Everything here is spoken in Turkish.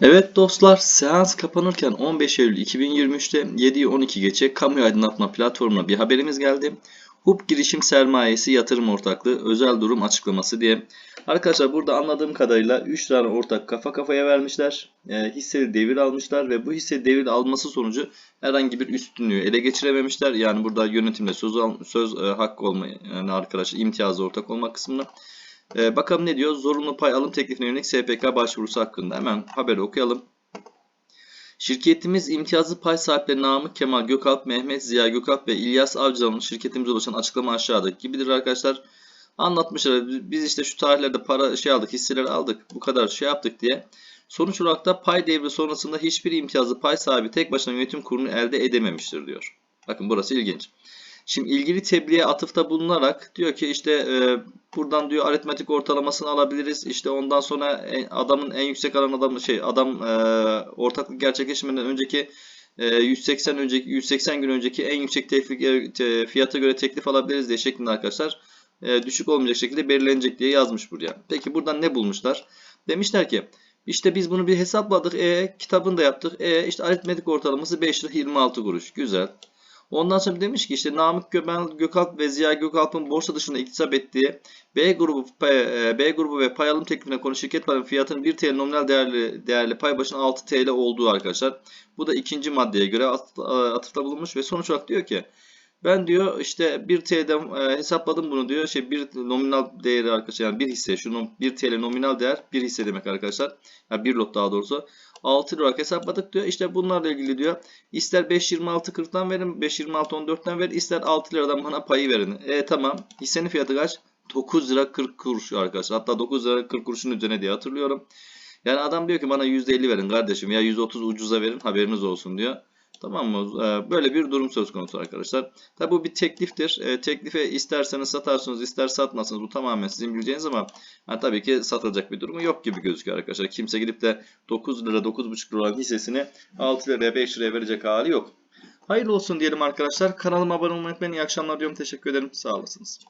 Evet dostlar, seans kapanırken 15 Eylül 2023'te 7'yi 12 geçe kamu aydınlatma platformuna bir haberimiz geldi. HUP girişim sermayesi yatırım ortaklığı özel durum açıklaması diye. Arkadaşlar burada anladığım kadarıyla 3 tane ortak kafa kafaya vermişler. E, hisseli devir almışlar ve bu hisse devir alması sonucu herhangi bir üstünlüğü ele geçirememişler. Yani burada yönetimde söz, söz e, hakkı olma yani arkadaşlar imtiyazı ortak olma kısmına. Ee, bakalım ne diyor? Zorunlu pay alım teklifine yönelik SPK başvurusu hakkında. Hemen haberi okuyalım. Şirketimiz imtiyazlı pay sahipleri Namık Kemal Gökalp, Mehmet Ziya Gökalp ve İlyas Avcılar'ın şirketimize ulaşan açıklama aşağıdaki gibidir arkadaşlar. Anlatmışlar. Biz işte şu tarihlerde para şey aldık, hisseleri aldık. Bu kadar şey yaptık diye. Sonuç olarak da pay devri sonrasında hiçbir imtiyazlı pay sahibi tek başına yönetim kurulunu elde edememiştir diyor. Bakın burası ilginç. Şimdi ilgili tebliğe atıfta bulunarak diyor ki işte e, buradan diyor aritmetik ortalamasını alabiliriz. İşte ondan sonra en- adamın en yüksek alan adam şey adam e, ortaklık gerçekleşmeden önceki e, 180 önceki 180 gün önceki en yüksek teklif, te- fiyata göre teklif alabiliriz diye şeklinde arkadaşlar e, düşük olmayacak şekilde belirlenecek diye yazmış buraya. Peki buradan ne bulmuşlar? Demişler ki işte biz bunu bir hesapladık. E kitabını da yaptık. E işte aritmetik ortalaması 5 lira 26 kuruş. Güzel. Ondan sonra demiş ki işte Namık Gökal, Gökalp ve Ziya Gökalp'ın borsa dışında iktisap ettiği B grubu e, B grubu ve pay alım teklifine konu şirket payının fiyatının 1 TL nominal değerli değerli pay başına 6 TL olduğu arkadaşlar. Bu da ikinci maddeye göre at- atıfta bulunmuş ve sonuç olarak diyor ki ben diyor işte 1 TL'den e, hesapladım bunu diyor. Şey bir nominal değeri arkadaşlar yani bir hisse şunun 1 TL nominal değer bir hisse demek arkadaşlar. Yani bir lot daha doğrusu. 6 lira olarak hesapladık diyor. İşte bunlarla ilgili diyor. İster 5.26.40'dan verin, 5.26.14'ten verin, ister 6 liradan bana payı verin. E tamam. Hissenin fiyatı kaç? 9 lira 40 kuruş arkadaşlar. Hatta 9 lira 40 kuruşun üzerine diye hatırlıyorum. Yani adam diyor ki bana %50 verin kardeşim ya 130 ucuza verin haberiniz olsun diyor. Tamam mı? Ee, Böyle bir durum söz konusu arkadaşlar. Tabi bu bir tekliftir. Ee, Teklife isterseniz satarsınız, ister satmazsınız. Bu tamamen sizin bileceğiniz ama ha, tabii ki satılacak bir durumu yok gibi gözüküyor arkadaşlar. Kimse gidip de 9 lira, 9,5 lira hissesini 6 liraya, 5 liraya verecek hali yok. Hayırlı olsun diyelim arkadaşlar. Kanalıma abone olmayı unutmayın. İyi akşamlar diyorum. Teşekkür ederim. Sağ olasınız.